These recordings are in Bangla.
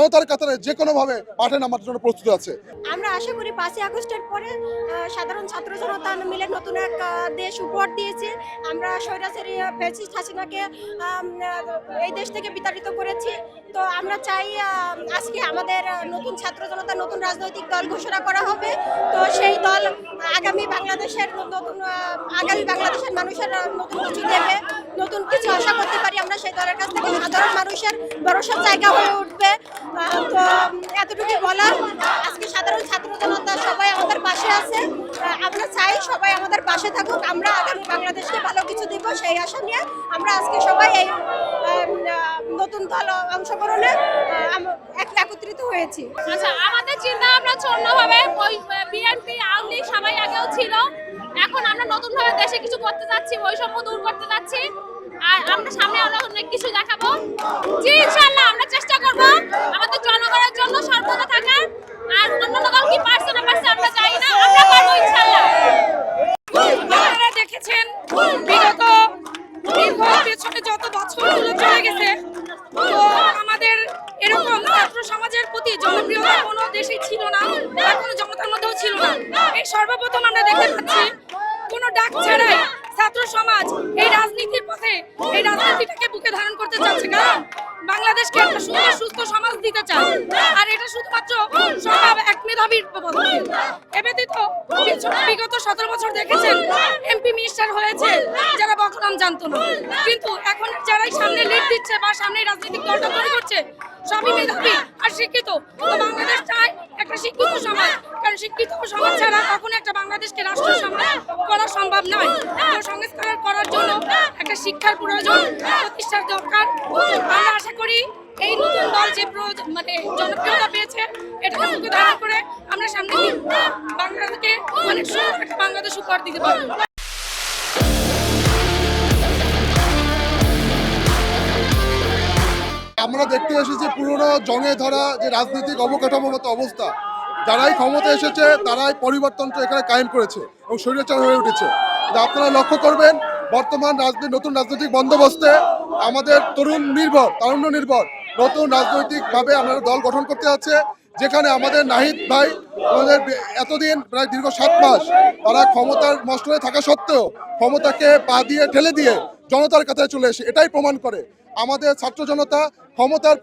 জনতার কাতারে যে কোনোভাবে মাঠে নামার জন্য প্রস্তুত আছে। আমরা আশা করি পাঁচই আগস্টের পরে সাধারণ ছাত্র জনতা মিলে নতুন এক দেশ উপহার দিয়েছে। আমরা স্বৈরাচারী ফ্যাসিস্ট হাসিনাকে এই দেশ থেকে বিতাড়িত করেছি। তো আমরা চাই আজকে আমাদের নতুন ছাত্র জনতা নতুন রাজনৈতিক দল ঘোষণা করা হবে। তো সেই দল আগামী বাংলাদেশের নতুন আগামী বাংলাদেশের মানুষের নতুন কিছু দেবে। নতুন কিছু আশা করতে পারি আমরা সেই দলের কাছ থেকে। সাধারণ মানুষের ভরসার জায়গা হয়ে উঠবে। তো এতটুকু বলার। আজকে সাধারণ ছাত্র জনতা সবাই আমাদের পাশে আছে। আমরা চাই সবাই আমাদের পাশে থাকুক। আমরা আগামী বাংলাদেশকে ভালো কিছু দিব সেই আশা নিয়ে আমরা আজকে সবাই এই নতুন দল অংশগ্রহণে এক- একত্রিত হয়েছি। আচ্ছা আমাদের চিন্তা ভাবনা অন্যভাবে ওই বিএনপি, আওয়ামী সবাই আগেও ছিল। এখন আমরা নতুন ভাবে দেশে কিছু করতে যাচ্ছি, বৈষম্য দূর করতে যাচ্ছি। আর আমরা সামনে আরও অনেক কিছু দেখাবো। জি, ইনশাআল্লাহ, আমরা চেষ্টা করব আমাদের জনগণের জন্য সর্বদা থাকার। আর অন্য দল কি পারছে না পারছে আমরা জানি না, আমরা পারব ইনশাআল্লাহ। আপনারা দেখেছেন, বিগত দীর্ঘ পেছনে যত বছরগুলো চলে গেছে, তো আমাদের এরকম ছাত্র সমাজের প্রতি জনপ্রিয়তা কোনো দেশে ছিল না, আর কোনো জনতার মধ্যেও ছিল না। এই সর্বপ্রথম আমরা দেখতে পাচ্ছি কোনো ডাক ছাড়াই ছাত্র সমাজ এই রাজনীতির পথে এই রাজনীতিটাকে বুকে ধারণ করতে চাচ্ছে কারণ বাংলাদেশকে একটা সুন্দর, সুস্থ সমাজ দিতে চায়। আর এটা শুধুমাত্র সম্ভব এক মেধাবীর ব্যতীত বিগত সতেরো বছর দেখেছেন, এমপি মিনিস্টার হয়েছে, যারা বকরাম জানতো না। কিন্তু এখন যারাই সামনে লিড দিচ্ছে বা সামনে রাজনৈতিক দলটা তৈরি করছে, সবই মেধাবী আর শিক্ষিত। তো বাংলাদেশ চায় একটা শিক্ষিত সমাজ। কারণ শিক্ষিত সমাজ ছাড়া কখনো একটা বাংলাদেশকে রাষ্ট্র সমাজ করা সম্ভব নয় তো সংস্কার করার জন্য একটা শিক্ষার প্রয়োজন, প্রতিষ্ঠার দরকার। আমরা আশা করি এই নতুন দল যে মানে জনপ্রিয়তা পেয়েছে এটাকে মুখে ধারণ করে আমরা সামনে বাংলাদেশকে অনেক সুন্দর একটা বাংলাদেশ উপহার দিতে পারব। আমরা দেখতে এসেছি পুরনো জঙে ধরা যে রাজনৈতিক অবকাঠামোগত অবস্থা। যারাই ক্ষমতা এসেছে, তারাই পরিবর্তনটা এখানে কায়েম করেছে এবং স্বৈরাচার হয়ে উঠেছে। আপনারা লক্ষ্য করবেন বর্তমান রাজনীতি, নতুন রাজনৈতিক বন্দোবস্তে আমাদের তরুণ নির্ভর, তারুণ্য নির্ভর, নতুন রাজনৈতিকভাবে আমরা দল গঠন করতে যাচ্ছে, যেখানে আমাদের নাহিদ ভাই আমাদের এতদিন প্রায় দীর্ঘ সাত মাস তারা ক্ষমতার মস্তরে থাকা সত্ত্বেও ক্ষমতাকে পা দিয়ে ঠেলে দিয়ে জনতার কাছে চলে এসে এটাই প্রমাণ করে। আমাদের ছাত্র জনতা ক্ষমতার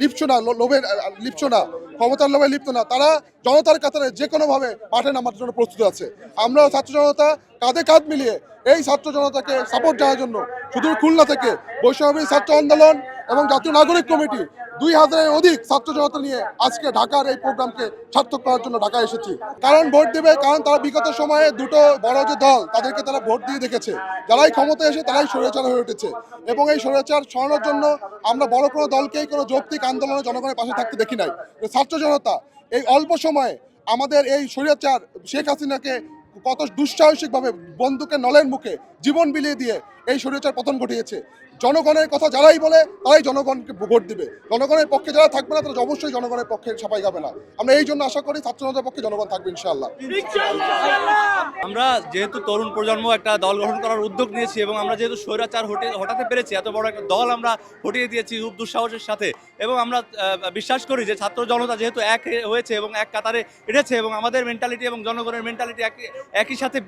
লিপ্ত না লোভে লিপ্ত না, ক্ষমতার লোভে লিপ্ত না। তারা জনতার কাতারে যে কোনোভাবে মাঠে নামার জন্য প্রস্তুত আছে। আমরাও ছাত্র জনতা কাঁধে কাঁধ মিলিয়ে এই ছাত্র জনতাকে সাপোর্ট দেওয়ার জন্য শুধু খুলনা থেকে বৈষম্য ছাত্র আন্দোলন এবং জাতীয় নাগরিক কমিটি দুই হাজারের অধিক ছাত্র জনতা নিয়ে আজকে ঢাকার এই প্রোগ্রামকে সার্থক করার জন্য ঢাকা এসেছি। কারণ ভোট দেবে, কারণ তারা বিগত সময়ে দুটো বড় যে দল, তাদেরকে তারা ভোট দিয়ে দেখেছে। যারাই ক্ষমতা এসে তারাই স্বৈরাচার হয়ে উঠেছে। এবং এই স্বৈরাচার সরানোর জন্য আমরা বড় কোনো দলকেই কোনো যৌক্তিক আন্দোলনে জনগণের পাশে থাকতে দেখি নাই। ছাত্র জনতা, এই অল্প সময়ে আমাদের এই স্বৈরাচার শেখ হাসিনাকে কত দুঃসাহসিকভাবে বন্দুকের নলের মুখে জীবন বিলিয়ে দিয়ে এই স্বৈরাচার পতন ঘটিয়েছে। জনগণের কথা যারাই বলে, তারাই জনগণকে ভোট দিবে। জনগণের পক্ষে যারা থাকবে না, তারা অবশ্যই জনগণের পক্ষে ছাপাই যাবে না। আমরা এই জন্য আশা করি ছাত্র জনতার পক্ষে জনগণ থাকবে, ইনশাআল্লাহ। আমরা যেহেতু তরুণ প্রজন্ম, একটা দল গঠন করার উদ্যোগ নিয়েছি এবং আমরা যেহেতু স্বৈরাচার হটে, হটাতে পেরেছি, এত বড় একটা দল আমরা হটিয়ে দিয়েছি রূপ দুঃসাহসের সাথে। এবং আমরা বিশ্বাস করি যে ছাত্র জনতা যেহেতু এক হয়েছে এবং এক কাতারে এসেছে এবং আমাদের মেন্টালিটি এবং জনগণের মেন্টালিটি একই একই সাথে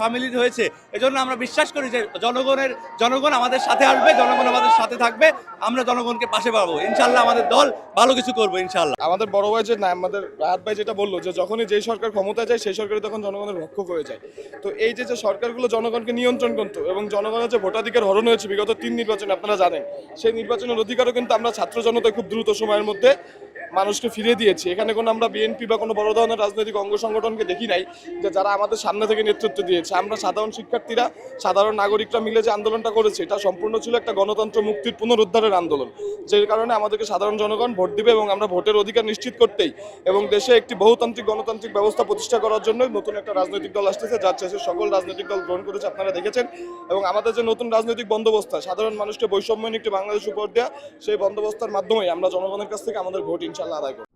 সম্মিলিত হয়েছে। এজন্য আমরা বিশ্বাস করি যে জনগণের, জনগণ আমাদের সাথে আসবে। জনগণ আমাদের সাথে থাকবে, আমরা জনগণকে পাশে পাবো। ইনশাল্লাহ আমাদের দল ভালো কিছু করব ইনশাল্লাহ আমাদের বড় ভাই যে, না, আমাদের রাহাত ভাই যেটা বলল যে, যখনই যেই সরকার ক্ষমতা যায়, সেই সরকারই তখন জনগণের রক্ষক হয়ে যায়। তো এই যে যে সরকারগুলো জনগণকে নিয়ন্ত্রণ করতো এবং জনগণের যে ভোটাধিকার হরণ হয়েছে, বিগত তিন নির্বাচনে আপনারা জানেন, সেই নির্বাচনের অধিকারও কিন্তু আমরা ছাত্র জনতা খুব দ্রুত সময়ের মধ্যে মানুষকে ফিরিয়ে দিয়েছি। এখানে কোনো আমরা বিএনপি বা কোনো বড় ধরনের রাজনৈতিক অঙ্গ সংগঠনকে দেখি নাই যে যারা আমাদের সামনে থেকে নেতৃত্ব দিয়েছে। আমরা সাধারণ শিক্ষার্থীরা, সাধারণ নাগরিকরা মিলে যে আন্দোলনটা করেছে, এটা সম্পূর্ণ ছিল একটা গণতন্ত্র মুক্তির পুনরুদ্ধারের আন্দোলন। যে কারণে আমাদেরকে সাধারণ জনগণ ভোট দিবে এবং আমরা ভোটের অধিকার নিশ্চিত করতেই এবং দেশে একটি বহুতান্ত্রিক গণতান্ত্রিক ব্যবস্থা প্রতিষ্ঠা করার জন্য নতুন একটা রাজনৈতিক দল আসতেছে, যার শেষে সকল রাজনৈতিক দল গ্রহণ করেছে আপনারা দেখেছেন। এবং আমাদের যে নতুন রাজনৈতিক বন্দোবস্ত, সাধারণ মানুষকে বৈষম্যহীন একটি বাংলাদেশ উপহার দেওয়া সেই বন্দোবস্তার মাধ্যমেই আমরা জনগণের কাছ থেকে আমাদের ভোট ইনশাল্লাহ আদায় করব